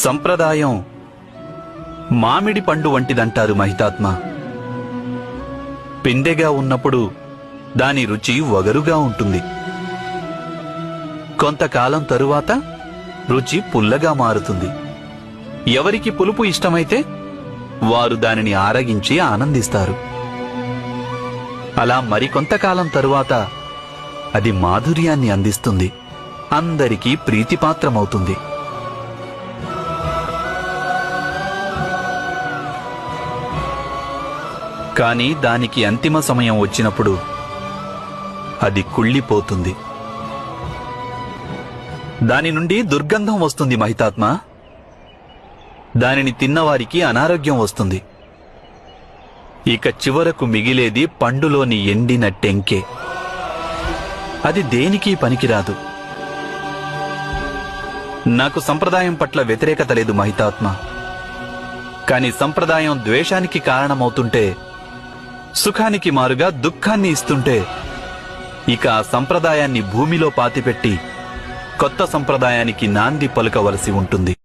సంప్రదాయం మామిడి పండు వంటిదంటారు మహితాత్మ. పిందెగా ఉన్నప్పుడు దాని రుచి వగరుగా ఉంటుంది. కొంతకాలం తరువాత రుచి పుల్లగా మారుతుంది. ఎవరికి పులుపు ఇష్టమైతే వారు దానిని ఆరగించి ఆనందిస్తారు. అలా మరికొంతకాలం తరువాత అది మాధుర్యాన్ని అందిస్తుంది. అందరికీ ప్రీతిపాత్రమవుతుంది. కానీ దానికి అంతిమ సమయం వచ్చినప్పుడు అది కుళ్ళిపోతుంది. దాని నుండి దుర్గంధం వస్తుంది మహితాత్మ. దానిని తిన్నవారికి అనారోగ్యం వస్తుంది. ఇక చివరకు మిగిలేది పండులోని ఎండిన టెంకే. అది దేనికి పనికిరాదు. నాకు సంప్రదాయం పట్ల వ్యతిరేకత లేదు మహితాత్మ. కాని సంప్రదాయం ద్వేషానికి కారణమవుతుంటే సుఖానికి మారుగా దుఃఖాన్ని ఇస్తుంటే ఇక ఆ సంప్రదాయాన్ని భూమిలో పాతిపెట్టి కొత్త సంప్రదాయానికి నాంది పలుకవలసి ఉంటుంది.